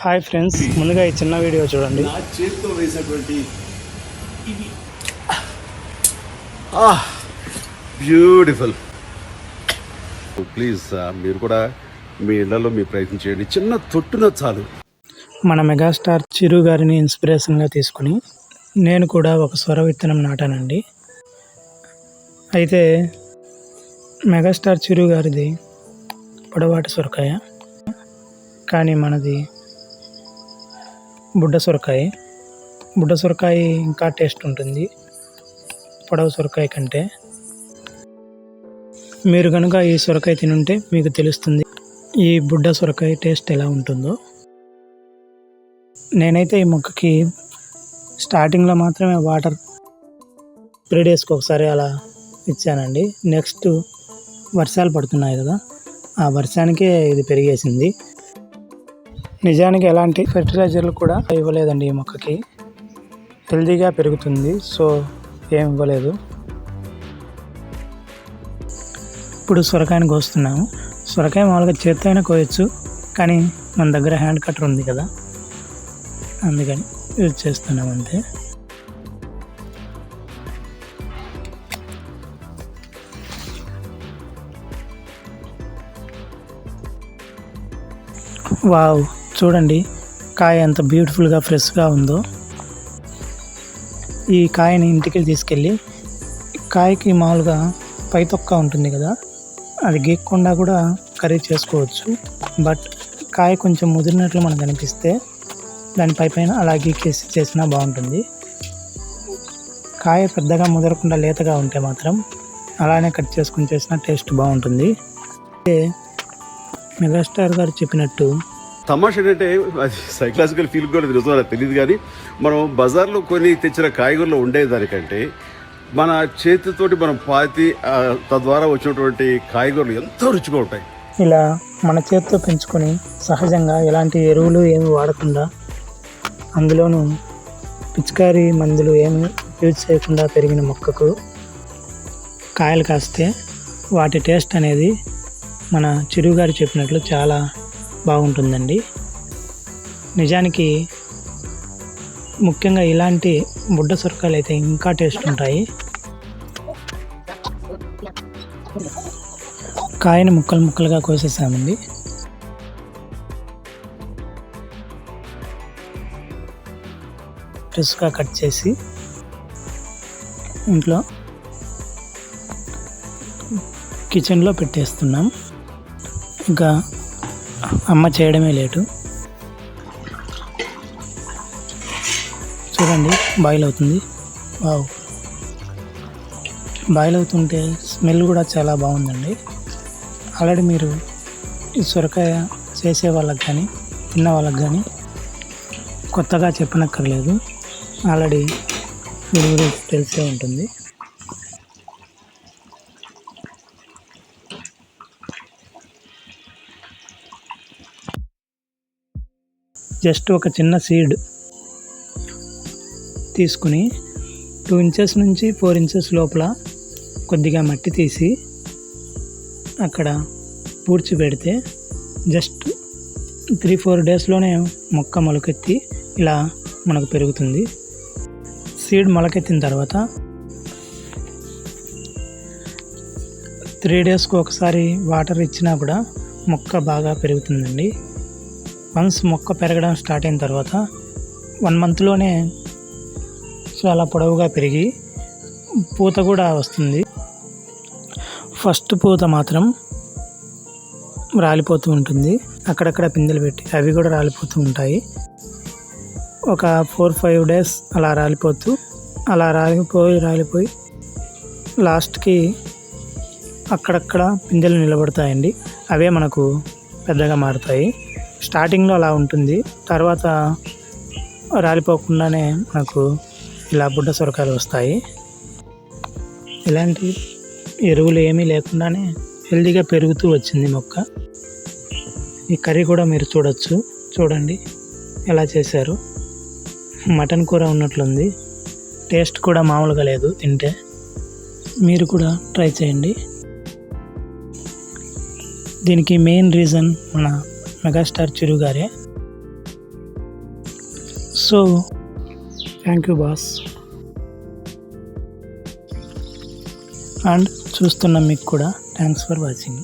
Hi friends ముందుగా ఈ చిన్న వీడియో చూడండి. నా చేతితో వేసినటువంటి బ్యూటిఫుల్. ప్లీజ్ మీరు కూడా మీ ఇళ్ళలో మీ ప్రయత్నం చేయండి. చిన్న తొట్టున చాలు. మన మెగాస్టార్ చిరు గారిని ఇన్స్పిరేషన్గా తీసుకుని నేను కూడా ఒక స్వర విత్తనం నాటానండి. అయితే మెగాస్టార్ చిరు గారిది పొడవాటి సొరకాయ కానీ మనది బుడ్డ సొరకాయ. బుడ్డ సొరకాయ ఇంకా టేస్ట్ ఉంటుంది. పొడవ సొరకాయ కంటే. మీరు కనుక ఈ సొరకాయ తినుంటే మీకు తెలుస్తుంది ఈ బుడ్డ సొరకాయ టేస్ట్ ఎలా ఉంటుందో. నేనైతే ఈ మొక్కకి స్టార్టింగ్లో మాత్రమే వాటర్ త్రీ డేస్కి ఒకసారి అలా ఇచ్చానండి. నెక్స్ట్ వర్షాలు పడుతున్నాయి కదా. ఆ వర్షానికే ఇది పెరిగేసింది. నిజానికి ఎలాంటి ఫెర్టిలైజర్లు కూడా ఇవ్వలేదండి ఈ మొక్కకి. హెల్తీగా పెరుగుతుంది సో ఏం ఇవ్వలేదు. ఇప్పుడు సొరకాయని కోస్తున్నాము. సొరకాయ మామూలుగా చేత్తో అయినా కోయచ్చు కానీ మన దగ్గర హ్యాండ్ కటర్ ఉంది కదా. అందుకని యూజ్ చేస్తున్నాం అంతే. వావ్! చూడండి కాయ ఎంత బ్యూటిఫుల్గా ఫ్రెష్గా ఉందో. ఈ కాయని ఇంటికి తీసుకెళ్ళి కాయకి మామూలుగా పై తొక్క ఉంటుంది కదా అది గీక్కుండా కూడా కర్రీ చేసుకోవచ్చు. బట్ కాయ కొంచెం ముదిరినట్లు మనకు అనిపిస్తే దానిపై పైన అలా గీకేసి చేసినా బాగుంటుంది. కాయ పెద్దగా ముదరకుండా లేతగా ఉంటే మాత్రం అలానే కట్ చేసుకుని చేసిన టేస్ట్ బాగుంటుంది. అయితే మెగాస్టార్ గారు చెప్పినట్టు తమాష ఏంటంటే అది సైకలాజికల్ ఫీల్ కూడా నిజం నాకు తెలియదు కానీ మనం బజార్లో కొని తెచ్చిన కాయగూరలో ఉండేదానికంటే మన చేతితోటి మనం పాతి తద్వారా వచ్చినటువంటి కాయగూరలు ఎంతో రుచిగా ఉంటాయి. ఇలా మన చేతితో పెంచుకొని సహజంగా ఎలాంటి ఎరువులు ఏమి వాడకుండా అందులోనూ పిచికారీ మందులు ఏమి యూజ్ చేయకుండా పెరిగిన మొక్కకు కాయలు కాస్తే వాటి టేస్ట్ అనేది మన చిరుగారు చెప్పినట్లు చాలా బాగుంటుందండి. నిజానికి ముఖ్యంగా ఇలాంటి బుడ్డ సొరకాయలు అయితే ఇంకా టేస్ట్ ఉంటాయి. కాయని ముక్కలు ముక్కలుగా కోసేసామండి. ఫ్రెష్గా కట్ చేసి ఇంట్లో కిచెన్లో పెట్టేస్తున్నాం. ఇంకా అమ్మ చేయడమే లేటు. చూడండి బాయిల్ అవుతుంది. వావ్. బాయిల్ అవుతుంటే స్మెల్ కూడా చాలా బాగుందండి. ఆల్రెడీ మీరు ఈ సొరకాయ చేసే వాళ్ళకి కానీ తిన్న వాళ్ళకి కానీ కొత్తగా చెప్పనక్కర్లేదు. ఆల్రెడీ దీని గురించి తెలిసే ఉంటుంది. జస్ట్ ఒక చిన్న సీడ్ తీసుకుని టూ ఇంచెస్ నుంచి ఫోర్ ఇంచెస్ లోపల కొద్దిగా మట్టి తీసి అక్కడ పూడ్చి పెడితే జస్ట్ త్రీ ఫోర్ డేస్లోనే మొక్క మొలకెత్తి ఇలా మనకు పెరుగుతుంది. సీడ్ మొలకెత్తిన తర్వాత త్రీ డేస్కు ఒకసారి వాటర్ ఇచ్చినా కూడా మొక్క బాగా పెరుగుతుందండి. వన్స్ మొక్క పెరగడం స్టార్ట్ అయిన తర్వాత వన్ మంత్లోనే చాలా పొడవుగా పెరిగి పూత కూడా వస్తుంది. ఫస్ట్ పూత మాత్రం రాలిపోతూ ఉంటుంది. అక్కడక్కడ పిందెలు పెట్టి అవి కూడా రాలిపోతూ ఉంటాయి. ఒక ఫోర్ ఫైవ్ డేస్ అలా రాలిపోతూ అలా రాలిపోయి రాలిపోయి లాస్ట్కి అక్కడక్కడ పిందెలు నిలబడతాయండి. అవే మనకు పెద్దగా మారుతాయి. స్టార్టింగ్లో అలా ఉంటుంది. తర్వాత రాలిపోకుండానే మనకు ఇలా బుడ్డ సొరకాయలు వస్తాయి. ఇలాంటి ఎరువులు ఏమీ లేకుండానే హెల్తీగా పెరుగుతూ వచ్చింది మొక్క. ఈ కర్రీ కూడా మీరు చూడొచ్చు. చూడండి ఎలా చేశారు. మటన్ కూర ఉన్నట్లుంది. టేస్ట్ కూడా మామూలుగా లేదు తింటే. మీరు కూడా ట్రై చేయండి. దీనికి మెయిన్ రీజన్ మన megastar చిరుగారే so thank you boss and చూస్తున్న మీకు కూడా థ్యాంక్స్ ఫర్ వాచింగ్